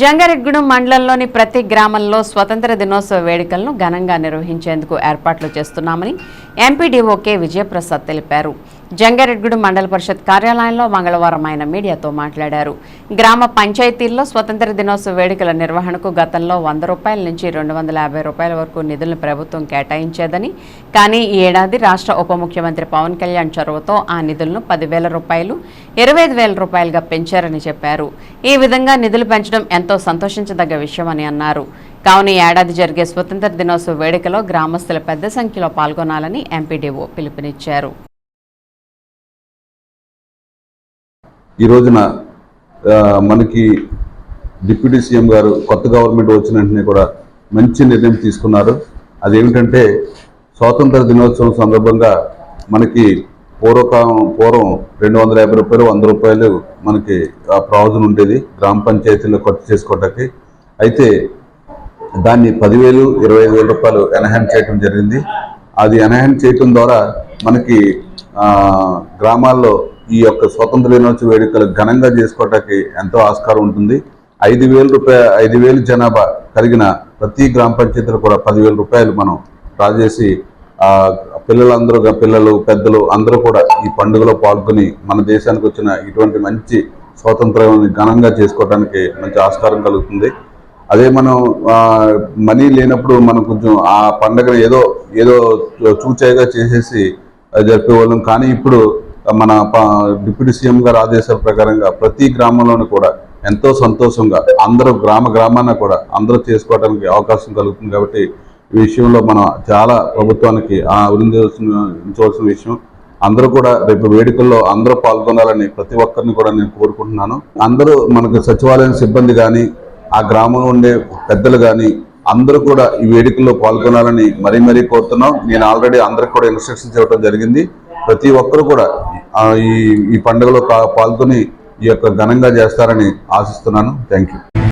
జంగారెడ్గూడెం మండలంలోని ప్రతి గ్రామంలో స్వతంత్ర దినోత్సవ వేడుకలను ఘనంగా నిర్వహించేందుకు ఏర్పాట్లు చేస్తున్నామని ఎంపీడీఓ కె విజయప్రసాద్ తెలిపారు. జంగారెడ్గూడెం మండల పరిషత్ కార్యాలయంలో మంగళవారం ఆయన మీడియాతో మాట్లాడారు. గ్రామ పంచాయతీల్లో స్వతంత్ర దినోత్సవ వేడుకల నిర్వహణకు గతంలో వంద రూపాయల నుంచి రెండు వందల యాభై రూపాయల వరకు నిధులను ప్రభుత్వం కేటాయించేదని కానీ ఈ ఏడాది రాష్ట్ర ఉప ముఖ్యమంత్రి పవన్ కళ్యాణ్ చొరవతో ఆ నిధులను పదివేల రూపాయలు ఇరవై ఐదు వేల రూపాయలుగా పెంచారని చెప్పారు. ఈ విధంగా నిధులు పెంచడం ఎంతో సంతోషించదగ్గ విషయమని అన్నారు. కావున ఏడాది జరిగే స్వతంత్ర దినోత్సవ వేడుకలో గ్రామస్తులు పెద్ద సంఖ్యలో పాల్గొనాలని ఎంపీడీఓ పిలుపునిచ్చారు. ఈ రోజున మనకి డిప్యూటీ సీఎం గారు కొత్త గవర్నమెంట్ వచ్చిన వెంటనే కూడా మంచి నిర్ణయం తీసుకున్నారు. అదేమిటంటే స్వాతంత్ర దినోత్సవం సందర్భంగా మనకి పూర్వకాలం పూర్వం రెండు వందల యాభై రూపాయలు వంద రూపాయలు మనకి ఆ ప్రావిజన్ ఉండేది గ్రామ పంచాయతీలో ఖర్చు చేసుకోవటానికి. అయితే దాన్ని పదివేలు ఇరవై ఐదు వేల రూపాయలు ఎన్హాన్స్ చేయటం జరిగింది. అది ఎన్హాన్స్ చేయటం ద్వారా మనకి గ్రామాల్లో ఈ యొక్క స్వతంత్ర దినోత్సవ వేడుకలు ఘనంగా చేసుకోవటానికి ఎంతో ఆస్కారం ఉంటుంది. ఐదు వేల రూపాయ ఐదు వేలు జనాభా కలిగిన ప్రతి గ్రామ పంచాయతీలో కూడా పదివేల రూపాయలు మనం డ్రా చేసి పిల్లలందరూ పిల్లలు పెద్దలు అందరూ కూడా ఈ పండుగలో పాల్గొని మన దేశానికి వచ్చిన ఇటువంటి మంచి స్వాతంత్రాన్ని ఘనంగా చేసుకోవడానికి మంచి ఆస్కారం కలుగుతుంది. అదే మనం మనీ లేనప్పుడు మనం కొంచెం ఆ పండుగను ఏదో ఏదో చూచాయిగా చేసేసి జరిపేవాళ్ళం. కానీ ఇప్పుడు మన డిప్యూటీ సీఎం గారి ఆదేశాల ప్రకారంగా ప్రతి గ్రామంలోనూ కూడా ఎంతో సంతోషంగా అందరూ గ్రామ గ్రామాన కూడా అందరూ చేసుకోవడానికి అవకాశం కలుగుతుంది కాబట్టి ఈ విషయంలో మనం చాలా ప్రభుత్వానికి ఆ ఉంచవలసిన ఉంచవలసిన విషయం అందరూ కూడా రేపు వేడుకల్లో అందరూ పాల్గొనాలని ప్రతి ఒక్కరిని కూడా నేను కోరుకుంటున్నాను. అందరూ మనకు సచివాలయం సిబ్బంది కానీ ఆ గ్రామంలో ఉండే పెద్దలు కానీ అందరూ కూడా ఈ వేడుకల్లో పాల్గొనాలని మరీ మరీ కోరుతున్నాం. నేను ఆల్రెడీ అందరికి కూడా ఇన్స్ట్రక్షన్స్ ఇవ్వడం జరిగింది. ప్రతి ఒక్కరు కూడా ఈ ఈ పండుగలో కా- పాల్గొని ఈ యొక్క ఘనంగా చేస్తారని ఆశిస్తున్నాను. Thank you